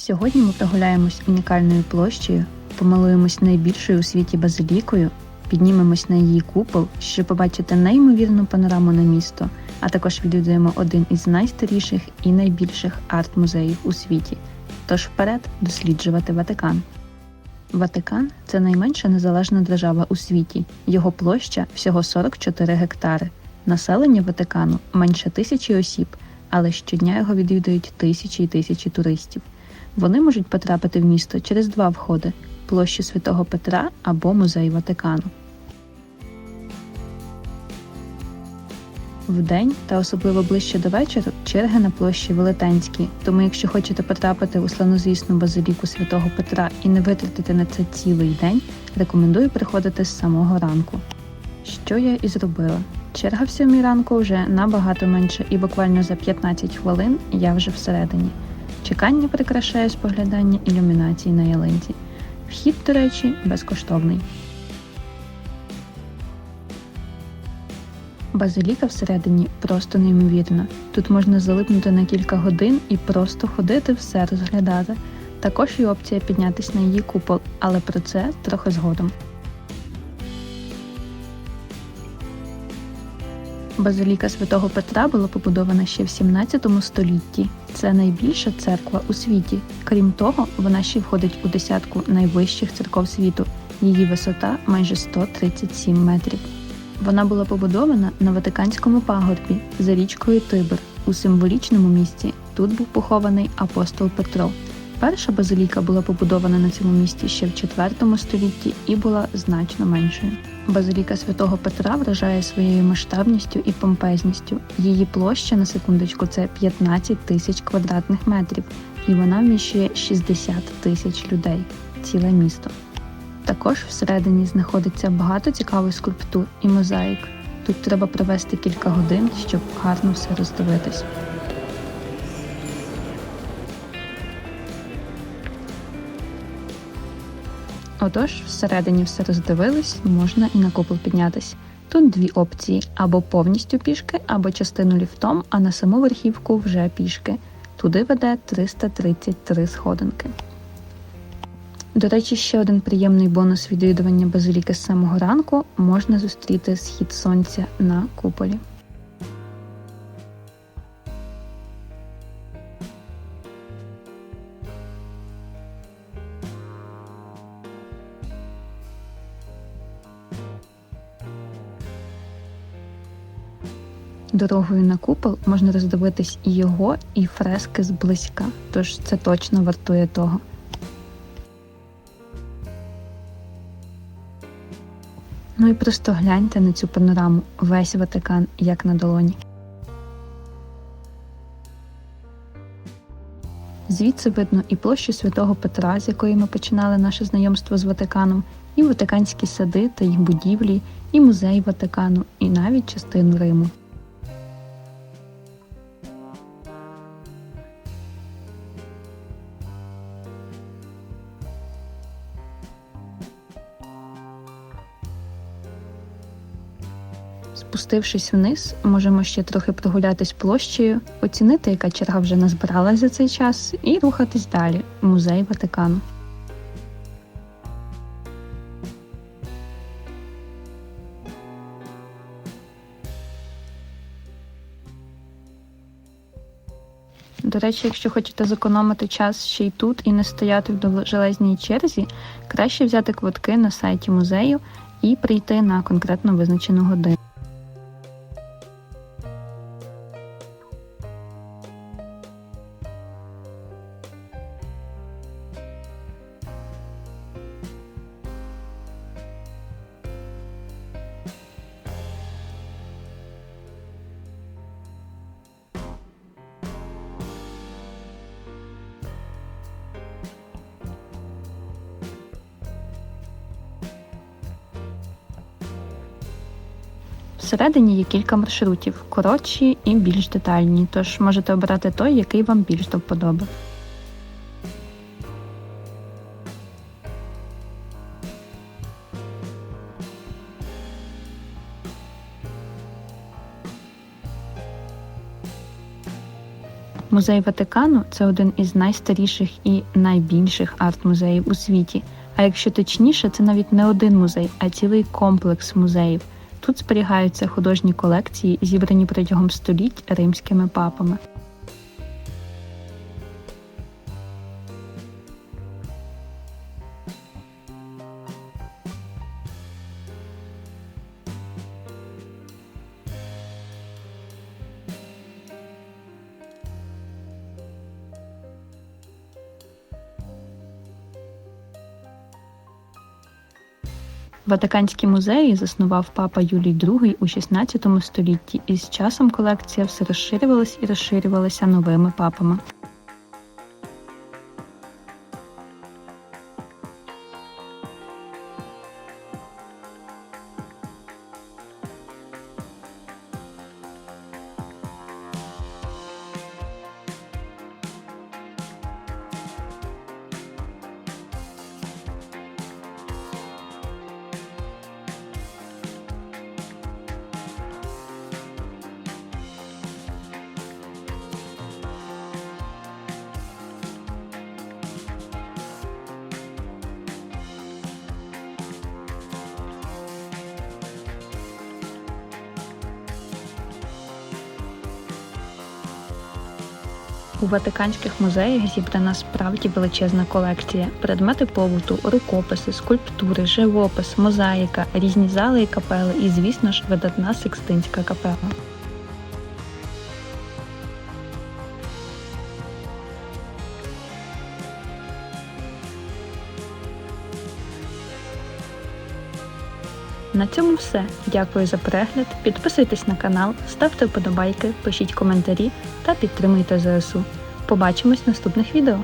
Сьогодні ми прогуляємось унікальною площею, помилуємось найбільшою у світі базилікою, піднімемось на її купол, щоб побачити неймовірну панораму на місто, а також відвідуємо один із найстаріших і найбільших арт-музеїв у світі. Тож вперед досліджувати Ватикан. Ватикан це найменша незалежна держава у світі. Його площа всього 44 гектари. Населення Ватикану менше тисячі осіб, але щодня його відвідують тисячі і тисячі туристів. Вони можуть потрапити в місто через два входи площу Святого Петра або музей Ватикану. Вдень та особливо ближче до вечора черги на площі велетенські. Тому, якщо хочете потрапити у славнозвісну базиліку святого Петра і не витратити на це цілий день, рекомендую приходити з самого ранку. Що я і зробила. Черга в сьомій ранку вже набагато менше, і буквально за 15 хвилин я вже всередині. Чекання прикрашає споглядання ілюмінації на ялинці. Вхід, до речі, безкоштовний. Базиліка всередині просто неймовірна. Тут можна залипнути на кілька годин і просто ходити все розглядати. Також є опція піднятися на її купол, але про це трохи згодом. Базиліка святого Петра була побудована ще в 17 столітті. Це найбільша церква у світі. Крім того, вона ще входить у десятку найвищих церков світу. Її висота майже 137 метрів. Вона була побудована на Ватиканському пагорбі за річкою Тибр у символічному місці. Тут був похований апостол Петро. Перша базиліка була побудована на цьому місці ще в IV столітті і була значно меншою. Базиліка святого Петра вражає своєю масштабністю і помпезністю. Її площа на секундочку це 15 тисяч квадратних метрів, і вона вміщує 60 тисяч людей. Ціле місто. Також всередині знаходиться багато цікавих скульптур і мозаїк. Тут треба провести кілька годин, щоб гарно все роздивитись. Отож, всередині все роздивились, можна і на купол піднятись. Тут дві опції: або повністю пішки, або частину ліфтом, а на саму верхівку вже пішки. Туди веде 333 сходинки. До речі, ще один приємний бонус відвідування базиліки з самого ранку можна зустріти схід сонця на куполі. Дорогою на купол можна роздивитись і його, і фрески зблизька, тож це точно вартує того. Ну і просто гляньте на цю панораму весь Ватикан як на долоні. Звідси видно і площу святого Петра, з якої ми починали наше знайомство з Ватиканом, і Ватиканські сади та їх будівлі, і музей Ватикану, і навіть частину Риму. Спустившись вниз, можемо ще трохи прогулятись площею, оцінити, яка черга вже назбиралась за цей час, і рухатись далі музей Ватикану. До речі, якщо хочете зекономити час ще й тут і не стояти в довжелезній черзі, краще взяти квитки на сайті музею і прийти на конкретно визначену годину. Всередині є кілька маршрутів, коротші і більш детальні, тож можете обрати той, який вам більш до вподоби. Музей Ватикану це один із найстаріших і найбільших арт-музеїв у світі. А якщо точніше, це навіть не один музей, а цілий комплекс музеїв. Тут зберігаються художні колекції, зібрані протягом століть римськими папами. Ватиканські музеї заснував папа Юлій II у 16 столітті, і з часом колекція все розширювалась і розширювалася новими папами. У Ватиканських музеях зібрана справді величезна колекція: предмети побуту, рукописи, скульптури, живопис, мозаїка, різні зали і капели, і, звісно ж, видатна Сикстинська капела. На цьому все. Дякую за перегляд. Підписуйтесь на канал, ставте вподобайки, пишіть коментарі та підтримуйте ЗСУ. Побачимось в наступних відео.